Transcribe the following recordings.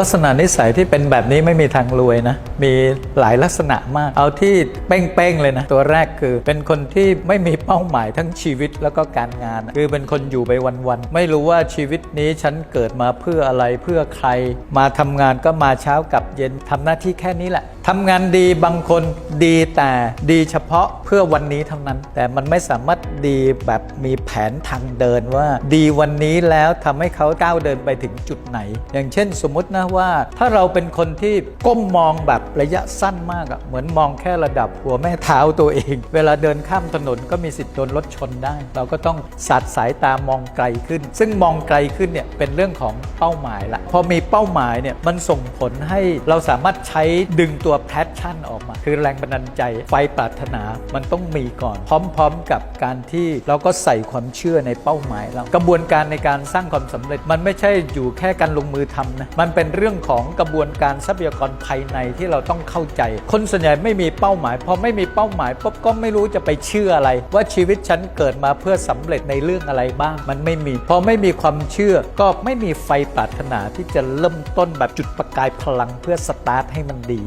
ลักษณะนิสัยที่เป็นแบบนี้ไม่มีทางรวยนะ มีหลายลักษณะมาก เอาที่เป้งๆเลยนะ ตัวแรกคือเป็นคนที่ไม่มีเป้าหมายทั้งชีวิตแล้วก็การงาน คือเป็นคนอยู่ไปวันๆ ไม่รู้ว่าชีวิตนี้ฉันเกิดมาเพื่ออะไรเพื่อใคร มาทำงานก็มาเช้ากับเย็นทำหน้าที่แค่นี้แหละทำงานดีบางคนดีแต่ดีเฉพาะเพื่อวันนี้เท่านั้น แต่มันไม่สามารถดีแบบมีแผนทางเดินว่า ดีวันนี้แล้วทำให้เขาก้าวเดินไปถึงจุดไหน อย่างเช่น สมมตินะว่าถ้าเราเป็นคนที่ก้มมองแบบระยะสั้นมากอะเหมือนมองแค่ระดับหัวแม่เท้าตัวเอง เวลาเดินข้ามถนนก็มีสิทธิ์โดนรถชนได้ เราก็ต้องสัดสายตามองไกลขึ้น ซึ่งมองไกลขึ้นเนี่ยเป็นเรื่องของเป้าหมายละพอมีเป้าหมายเนี่ยมันส่งผลให้เราสามารถใช้ดึงตัวแพชชั่นออกมา คือแรงบันดาลใจไฟปรารถนามันต้องมีก่อน พร้อมๆกับการที่เราก็ใส่ความเชื่อในเป้าหมายเรากระบวนการในการสร้างความสำเร็จมันไม่ใช่อยู่แค่การลงมือทำนะมันเป็นเรื่องของกระบวนการทรัพยากรภายในที่เราต้องเข้าใจ คนส่วนใหญ่ไม่มีเป้าหมาย พอไม่มีเป้าหมายปุ๊บก็ไม่รู้จะไปเชื่ออะไร ว่าชีวิตฉันเกิดมาเพื่อสำเร็จในเรื่องอะไรบ้าง มันไม่มี พอไม่มีความเชื่อก็ไม่มีไฟปรารถนาที่จะเริ่มต้นแบบจุดประกายพลังเพื่อสตาร์ทให้มันดี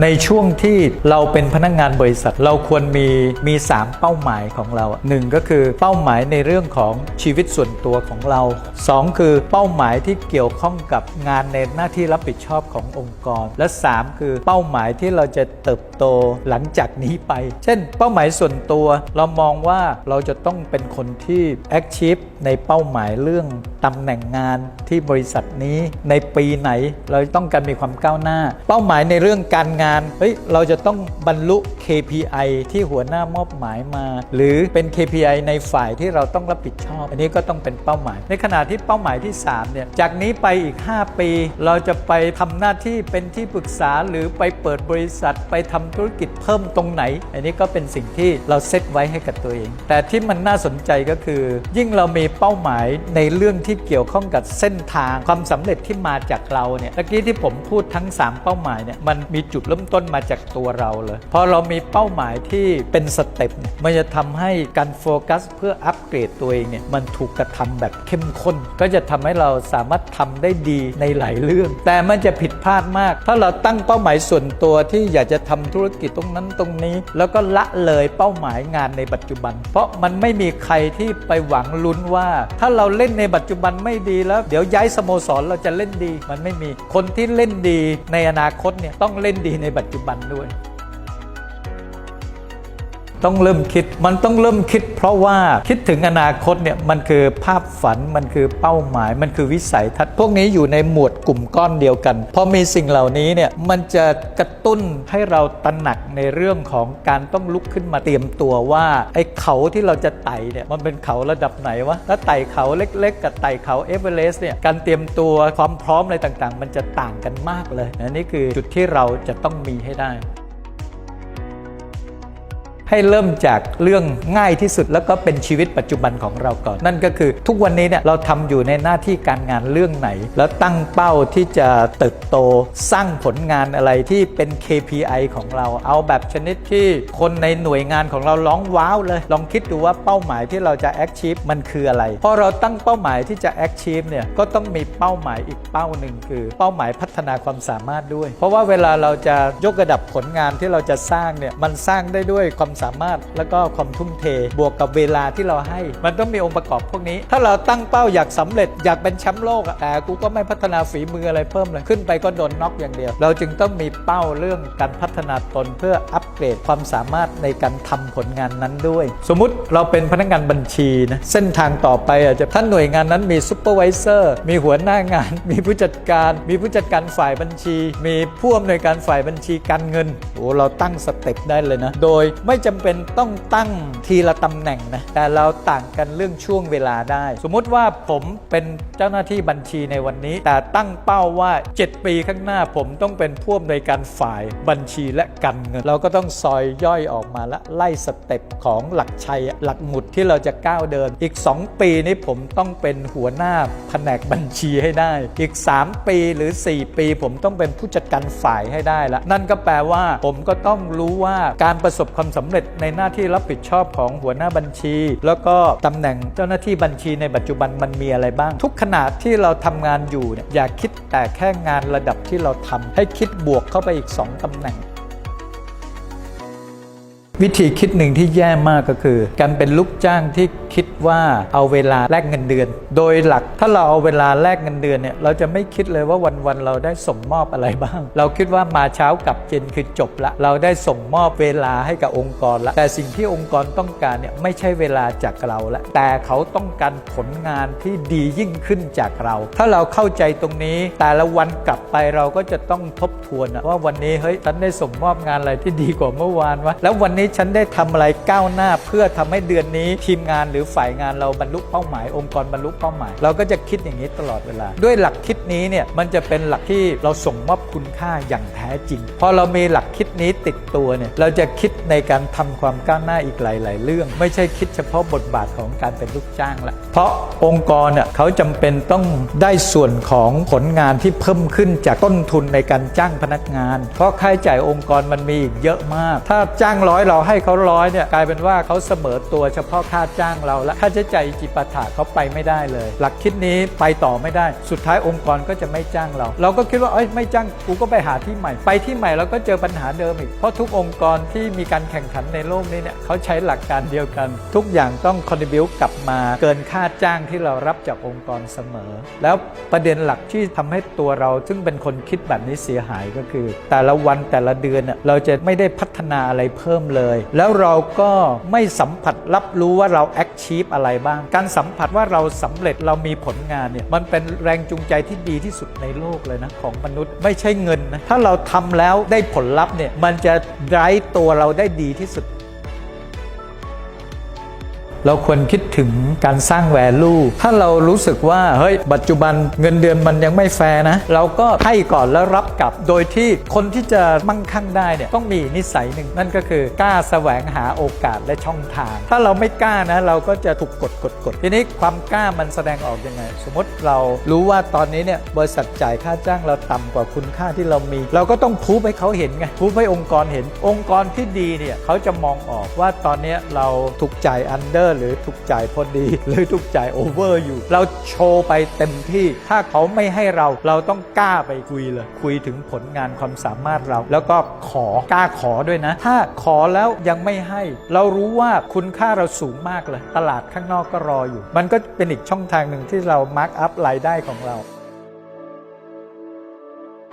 ในช่วงที่เราเป็นพนักงงานบริษัท เราควรมีมี 3 เป้าหมายของเราหนึ่งก็คือเป้าหมายในเรื่องของชีวิตส่วนตัวของเรา 2 คือเป้าหมายที่เกี่ยวข้องกับงานในหน้าที่รับผิดชอบขององค์กร และ 3 คือเป้าหมายที่เราจะเติบโตหลังจากนี้ไป เช่น เป้าหมายส่วนตัว เรามองว่าเราจะต้องเป็นคนที่แอคชีพในเป้าหมายเรื่องตำแหน่งงานที่บริษัทนี้ในปีไหน เราต้องการมีความก้าวหน้า เป้าหมายในเรื่องการงานเฮ้ยเราจะต้องบรรลุ KPI ที่หัวหน้ามอบหมายมา หรือเป็น KPI ในฝ่ายที่เราต้องรับผิดชอบ อันนี้ก็ต้องเป็นเป้าหมาย ในขณะที่เป้าหมายที่3เนี่ยจากนี้ไปอีก 5 ปี เราจะไปทำหน้าที่เป็นที่ปรึกษาหรือไปเปิดบริษัทไปทำธุรกิจเพิ่มตรงไหน อันนี้ก็เป็นสิ่งที่เราเซตไว้ให้กับตัวเอง แต่ที่มันน่าสนใจก็คือ ยิ่งเรามีเป้าหมายในเรื่องที่เกี่ยวข้องกับเส้นทางความสำเร็จที่มาจากเราเนี่ยตะกี้ที่ผมพูดทั้ง 3 เป้าหมายเนี่ยมันมีจุดริ่มต้นมาจากตัวเราเลย พอเรามีเป้าหมายที่เป็นสเต็ปเนี่ยมันจะทำให้การโฟกัส เพื่ออัปเกรดตัวเองเนี่ยมันถูกกระทำแบบเข้มข้น ก็จะทำให้เราสามารถทำได้ดีในหลายเรื่อง แต่มันจะผิดพลาดมาก ถ้าเราตั้งเป้าหมายส่วนตัวที่อยากจะทำธุรกิจตรงนั้นตรงนี้ แล้วก็ละเลยเป้าหมายงานในปัจจุบัน เพราะมันไม่มีใครที่ไปหวังลุ้นว่า ถ้าเราเล่นในปัจจุบันไม่ดีแล้ว เดี๋ยวย้ายสโมสรเราจะเล่นดี มันไม่มีคนที่เล่นดีในอนาคตเนี่ยต้องเล่นดีในปัจจุบันด้วย ต้องเริ่มคิด มันต้องเริ่มคิด เพราะว่าคิดถึงอนาคตเนี่ยมันคือภาพฝันมันคือเป้าหมาย มันคือวิสัยทัศน์พวกนี้อยู่ในหมวดกลุ่มก้อนเดียวกันพอมีสิ่งเหล่านี้เนี่ยมันจะกระตุ้นให้เราตระหนักในเรื่องของการต้องลุกขึ้นมาเตรียมตัวว่าไอ้เขาที่เราจะไต่เนี่ยมันเป็นเขาระดับไหนวะแล้วไต่เขาเล็ก ๆ กับไต่เขาเอเวอเรสต์เนี่ยการเตรียมตัวความพร้อมอะไรต่างๆ มันจะต่างกันมากเลยอันนี้คือจุดที่เราจะต้องมีให้ได้ ให้เริ่มจากเรื่องง่ายที่สุดแล้วก็เป็นชีวิตปัจจุบันของเราก่อน นั่นก็คือทุกวันนี้เนี่ยเราทำอยู่ในหน้าที่การงานเรื่องไหน แล้วตั้งเป้าที่จะเติบโตสร้างผลงานอะไรที่เป็น KPI ของเราเอาแบบชนิดที่คนในหน่วยงานของเราร้องว้าวเลย ลองคิดดูว่าเป้าหมายที่เราจะ achieve มันคืออะไรพอเราตั้งเป้าหมายที่จะ achieve เนี่ยก็ต้องมีเป้าหมายอีกเป้าหนึ่งคือ เป้าหมายพัฒนาความสามารถด้วย เพราะว่าเวลาเราจะยกระดับผลงานที่เราจะสร้างเนี่ยมันสร้างได้ด้วยความสามารถแล้วก็ความทุ่มเทบวกกับเวลาที่เราให้ มันต้องมีองค์ประกอบพวกนี้ ถ้าเราตั้งเป้าอยากสำเร็จอยากเป็นแชมป์โลกแต่กูก็ไม่พัฒนาฝีมืออะไรเพิ่มเลยขึ้นไปก็โดนน็อกอย่างเดียว เราจึงต้องมีเป้าเรื่องการพัฒนาตนเพื่ออัปเกรดความสามารถในการทำผลงานนั้นด้วย สมมุติเราเป็นพนักงานบัญชีนะเส้นทางต่อไปอาจจะท่านหน่วยงานนั้นมีซูเปอร์วิเซอร์มีหัวหน้างาน มีผู้จัดการ มีผู้จัดการฝ่ายบัญชี มีผู้อำนวยการฝ่ายบัญชีการเงินโอ้เราตั้งสเต็ปได้เลยนะ โดยไม่จำเป็นต้องตั้งทีละตำแหน่งนะแต่เราต่างกันเรื่องช่วงเวลาได้ สมมุติว่าผมเป็นเจ้าหน้าที่บัญชีในวันนี้ แต่ตั้งเป้าว่า 7 ปีข้างหน้าผมต้องเป็นผู้อำนวยการฝ่ายบัญชีและการเงิน เราก็ต้องซอยย่อยออกมาและไล่สเต็ปของหลักชัยหลักหมุดที่เราจะก้าวเดิน อีก 2 ปีนี้ผมต้องเป็นหัวหน้าแผนกบัญชีให้ได้ อีก 3 ปีหรือ 4 ปี ผมต้องเป็นผู้จัดการฝ่ายให้ได้ละนั่นก็แปลว่าผมก็ต้องรู้ว่าการประสบความสำเร็จจในหน้าที่รับผิดชอบของหัวหน้าบัญชี แล้วก็ตำแหน่งเจ้าหน้าที่บัญชีในปัจจุบันมันมีอะไรบ้าง ทุกขนาดที่เราทำงานอยู่เนี่ยอย่าคิดแต่แค่งานระดับที่เราทำให้คิดบวกเข้าไปอีก 2ตำแหน่งวิธีคิดหนึ่งที่แย่มากก็คือ การเป็นลูกจ้างที่ คิดว่าเอาเวลาแลกเงินเดือน โดยหลักถ้าเราเอาเวลาแลกเงินเดือนเนี่ยเราจะไม่คิดเลยว่าวันๆเราได้ส่งมอบอะไรบ้าง เราคิดว่ามาเช้ากลับเย็นคือจบละ เราได้ส่งมอบเวลาให้กับองค์กรละ แต่สิ่งที่องค์กรต้องการเนี่ยไม่ใช่เวลาจากเราละแต่เขาต้องการผลงานที่ดียิ่งขึ้นจากเรา ถ้าเราเข้าใจตรงนี้ แต่ละวันกลับไปเราก็จะต้องทบทวนว่าวันนี้เฮ้ยฉันได้ส่งมอบงานอะไรที่ดีกว่าเมื่อวานวะแล้ววันนี้ฉันได้ทำอะไรก้าวหน้าเพื่อทำให้เดือนนี้ทีมงานหรือฝ่ายงานเราบรรลุเป้าหมาย องค์กรบรรลุเป้าหมาย เราก็จะคิดอย่างนี้ตลอดเวลา ด้วยหลักคิดนี้เนี่ยมันจะเป็นหลักที่เราส่งมอบคุณค่าอย่างแท้จริง พอเรามีหลักคิดนี้ติดตัวเนี่ยเราจะคิดในการทำความก้าวหน้าอีกหลาย ๆ เรื่อง ไม่ใช่คิดเฉพาะบทบาทของการเป็นลูกจ้างละเพราะองค์กรเนี่ยเขาจำเป็นต้องได้ส่วนของผลงานที่เพิ่มขึ้นจากต้นทุนในการจ้างพนักงาน เพราะค่าใช้จ่ายองค์กรมันมีอีกเยอะมาก ถ้าจ้างร้อยเราให้เขาร้อยเนี่ยกลายเป็นว่าเขาเสมอตัวเฉพาะค่าจ้างเราและค่าใช้จ่ายจิปาถะเขาไปไม่ได้เลย หลักคิดนี้ไปต่อไม่ได้ สุดท้ายองค์กรก็จะไม่จ้างเรา เราก็คิดว่าเอ้ยไม่จ้างกูก็ไปหาที่ใหม่ ไปที่ใหม่เราก็เจอปัญหาเดิมอีก เพราะทุกองค์กรที่มีการแข่งขันในโลกนี้เนี่ยเขาใช้หลักการเดียวกัน ทุกอย่างต้องคอนดิบิวกลับมาเกินค่าจ้างที่เรารับจากองค์กรเสมอ แล้วประเด็นหลักที่ทำให้ตัวเราซึ่งเป็นคนคิดแบบนี้เสียหายก็คือ แต่ละวันแต่ละเดือนน่ะเราจะไม่ได้พัฒนาอะไรเพิ่มเลย แล้วเราก็ไม่สัมผัสรับรู้ว่าเราแอคชีพอะไรบ้าง การสัมผัสว่าเราสำเร็จเรามีผลงานเนี่ยมันเป็นแรงจูงใจที่ดีที่สุดในโลกเลยนะของมนุษย์ไม่ใช่เงินนะถ้าเราทำแล้วได้ผลลัพธ์เนี่ยมันจะไร้ตัวเราได้ดีที่สุด เราควรคิดถึงการสร้างแวลูถ้าเรารู้สึกว่า เฮ้ย ปัจจุบันเงินเดือนมันยังไม่แฟร์นะ เราก็ให้ก่อนแล้วรับกลับ โดยที่คนที่จะมั่งคั่งได้เนี่ยต้องมีนิสัยหนึ่ง นั่นก็คือกล้าแสวงหาโอกาสและช่องทาง ถ้าเราไม่กล้านะ เราก็จะถูกกดกดกดทีนี้ความกล้ามันแสดงออกยังไง สมมติเรารู้ว่าตอนนี้เนี่ยบริษัทจ่ายค่าจ้างเราต่ำกว่าคุณค่าที่เรามี เราก็ต้องพูดให้เขาเห็นไงพูดให้องค์กรเห็น องค์กรที่ดีเนี่ยเขาจะมองออกว่าตอนนี้เราถูกจ่ายอันเดอร์หรือถูกจ่ายพอดี หรือถูกจ่ายโอเวอร์อยู่ เราโชว์ไปเต็มที่ ถ้าเขาไม่ให้เราเราต้องกล้าไปคุยเลย คุยถึงผลงานความสามารถเรา แล้วก็ขอกล้าขอด้วยนะ ถ้าขอแล้วยังไม่ให้ เรารู้ว่าคุณค่าเราสูงมากเลย ตลาดข้างนอกก็รออยู่ มันก็เป็นอีกช่องทางหนึ่งที่เรามาร์กอัพรายได้ของเรา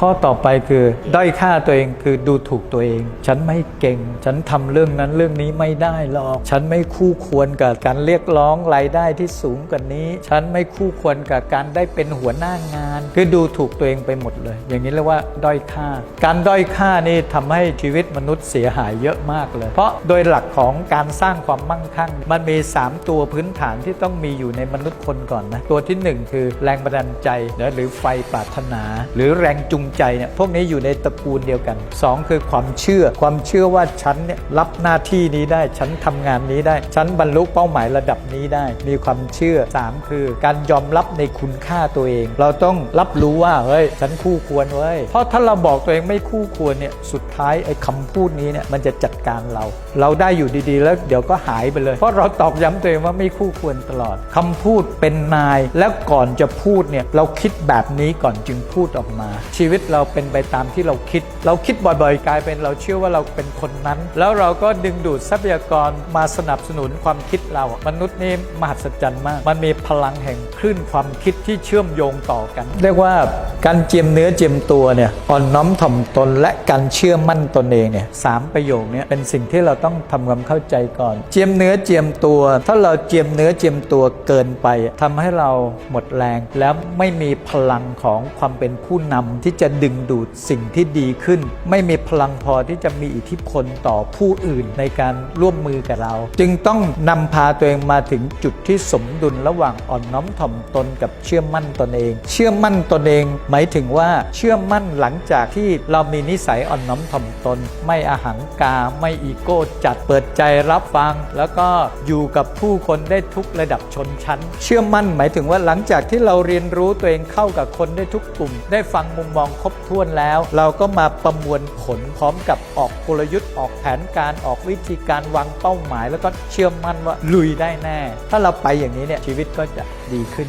ข้อต่อไปคือด้อยค่าตัวเองคือดูถูกตัวเอง ฉันไม่เก่ง ฉันทำเรื่องนั้นเรื่องนี้ไม่ได้หรอก ฉันไม่คู่ควรกับการเรียกร้องรายได้ที่สูงกว่านี้ ฉันไม่คู่ควรกับการได้เป็นหัวหน้างาน คือดูถูกตัวเองไปหมดเลย อย่างนี้เรียกว่าด้อยค่า การด้อยค่านี่ทำให้ชีวิตมนุษย์เสียหายเยอะมากเลย เพราะโดยหลักของการสร้างความมั่งคั่ง มันมี 3 ตัวพื้นฐานที่ต้องมีอยู่ในมนุษย์คนก่อนนะตัวทีหนึ่1 คือแรงบันดาลใจหรือไฟปรารถนา หรือแรงจูงใจเนี่ยพวกนี้อยู่ในตระกูลเดียวกัน 2 คือความเชื่อ ความเชื่อว่าฉันเนี่ยรับหน้าที่นี้ได้ ฉันทำงานนี้ได้ ฉันบรรลุเป้าหมายระดับนี้ได้ มีความเชื่อ 3 คือการยอมรับในคุณค่าตัวเอง เราต้องรับรู้ว่าเฮ้ยฉันคู่ควรเว้ยเพราะถ้าเราบอกตัวเองไม่คู่ควรเนี่ยสุดท้ายไอ้คำพูดนี้เนี่ยมันจะจัดการเรา เราได้อยู่ดีๆ แล้วเดี๋ยวก็หายไปเลย เพราะเราตอกย้ำตัวเองว่าไม่คู่ควรตลอดคำพูดเป็นนาย แล้วก่อนจะพูดเนี่ยเราคิดแบบนี้ก่อนจึงพูดออกมาชีวิตเราเป็นไปตามที่เราคิด เราคิดบ่อยๆ กลายเป็นเราเชื่อว่าเราเป็นคนนั้น แล้วเราก็ดึงดูดทรัพยากรมาสนับสนุนความคิดเรา มนุษย์นี่มหัศจรรย์มาก มันมีพลังแห่งคลื่นความคิดที่เชื่อมโยงต่อกัน เรียกว่าการเจียมเนื้อเจียมตัวเนี่ยอ่อนน้อมถ่อมตนและการเชื่อมั่นตนเองเนี่ยสามประโยคเนี้เป็นสิ่งที่เราต้องทำความเข้าใจก่อน เจียมเนื้อเจียมตัว ถ้าเราเจียมเนื้อเจียมตัวเกินไปทำให้เราหมดแรง แล้วไม่มีพลังของความเป็นผู้นำที่จะดึงดูดสิ่งที่ดีขึ้น ไม่มีพลังพอที่จะมีอิทธิพลต่อผู้อื่นในการร่วมมือกับเรา จึงต้องนำพาตัวเองมาถึงจุดที่สมดุลระหว่างอ่อนน้อมถ่อมตนกับเชื่อมั่นตนเอง เชื่อมั่นตนเองมมายถึงว่าเชื่อมั่นหลังจากที่เรามีนิสัยอ่อนน้อมถ่อมตน ไม่อาหังกาไม่อีโก้จัดเปิดใจรับฟัง แล้วก็อยู่กับผู้คนได้ทุกระดับชนชั้น เชื่อมั่นหมายถึงว่าหลังจากที่เราเรียนรู้ตัวเองเข้ากับคนได้ทุกกลุ่ม ได้ฟังมุมมองครบถ้วนแล้ว เราก็มาประมวลผลพร้อมกับออกกลยุทธ์ออกแผนการออกวิธีการวางเป้าหมาย แล้วก็เชื่อมั่นว่าลุยได้แน่ ถ้าเราไปอย่างนี้เนี่ยชีวิตก็จะดีขึ้น